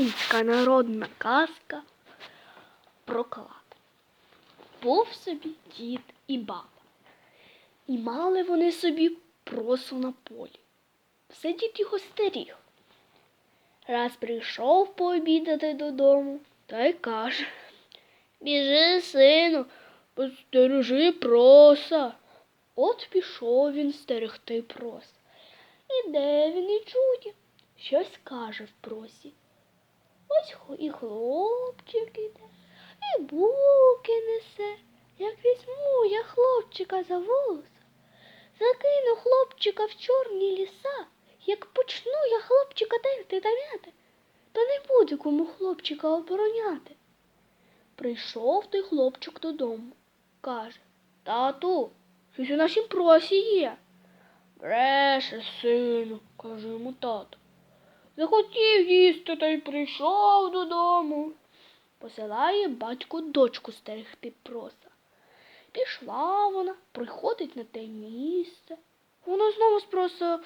українська народна казка про клад. Був собі дід і баба. І мали вони собі просу на полі. Все дід його стеріг. Раз прийшов пообідати додому, та й каже Біжи, сину, постережи проса. От пішов він стерегти проса. Іде він і чує, щось каже в просі. Ось і хлопчик іде, і булки несе. Як візьму я хлопчика за волоса, закину хлопчика в чорні ліса, як почну я хлопчика терти та мяти, то не буде кому хлопчика обороняти. Прийшов той хлопчик додому, каже Тату, щось у нашім просі є. Бреше, сину, каже йому тато. Захотів їсти та й прийшов додому. Посилає батько дочку стерегти проса. Пішла вона, приходить на те місце. Вона знову з проса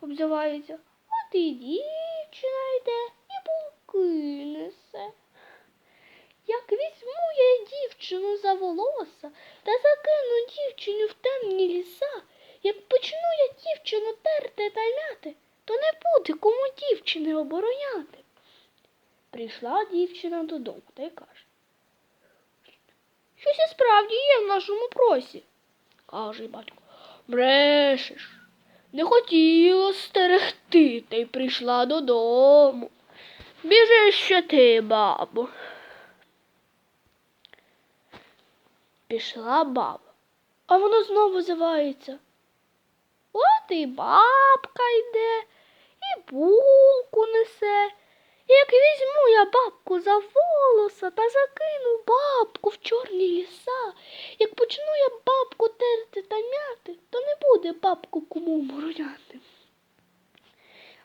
обзивається. От і дівчина йде і булки несе. Як візьму я дівчину за волоса та закину дівчину в темні ліса, як почну я дівчину терти та мяти, то не буде кому дівчини обороняти. Прийшла дівчина додому та й каже. Щось і справді є в нашому просі, каже батько. Брешеш. Не хотіла стерегти, та й прийшла додому. Біжи ще ти, бабо. Пішла баба, а воно знову зивається. От і бабка йде, і булку несе. Як візьму я бабку за волоса та закину бабку в чорні ліса, як почну я бабку терти та мяти, то не буде бабку кому обороняти.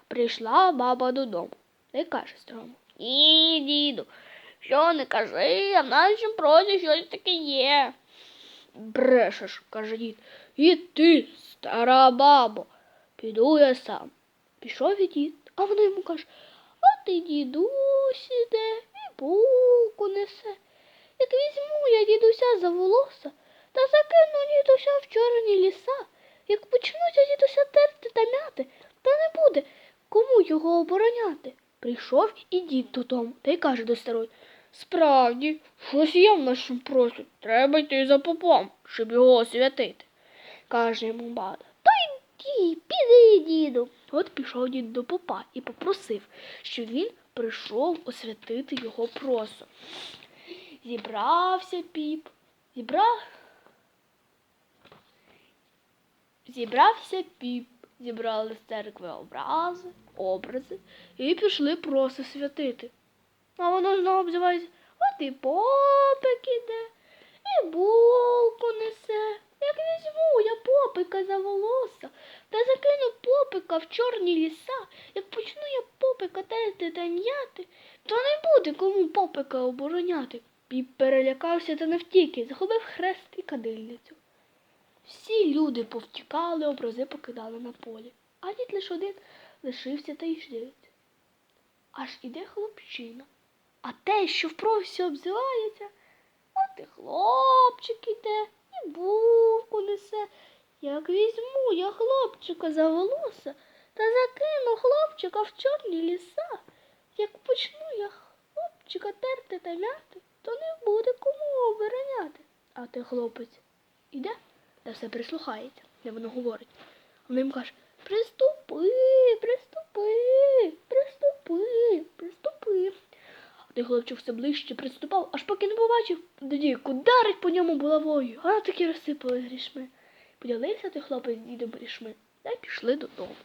Прийшла баба додому та й каже старому. Ні, діду, що не кажи, а в нашому прозі щось таке є. Брешеш, каже дід. І ти, стара бабо, піду я сам. Пішов і дід, а вона йому каже, от і дідусь іде, і булку несе. Як візьму я дідуся за волоса та закину дідуся в чорні ліса, як почнуться дідуся терти та мяти, та не буде кому його обороняти. Прийшов і дід додому та й каже до старої Справді, щось є в нашому просі. Треба йти за попом, щоб його освятити. Каже йому бада. Та йди, піди, діду. От пішов дід до попа і попросив, щоб він прийшов освятити його просо. Зібрався піп, зібрав. Зібрався піп, зібрали з церкви образи, образи і пішли просо святити. А воно знову обзивається, от і попик іде, і булку несе. Як візьму попика за волоса та закину попика в чорні ліса, як почну я попика терти та м'яти, то не буде кому попика обороняти. Піп перелякався та навтіки, захопив хрест і кадильницю. Всі люди повтікали, образи покидали на полі, а дід лише один лишився та й дивиться. Аж іде хлопчина. А те, що в просі обзивається, от і хлопчик іде, і булку несе. Як візьму я хлопчика за волоса та закину хлопчика в чорні ліса, як почну я хлопчика терти та мяти, то не буде кому обороняти. А той хлопець іде та все прислухається, де воно говорить. А йому каже Приступи, приступи, приступи, приступи. А той хлопчик все ближче приступав, аж поки не побачив, тоді ударить по ньому булавою, а таки розсипали грішми. Поділився той хлопець з дідом грішми, та пішли додому.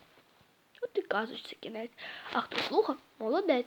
От і казочці кінець. А хто слухав, молодець.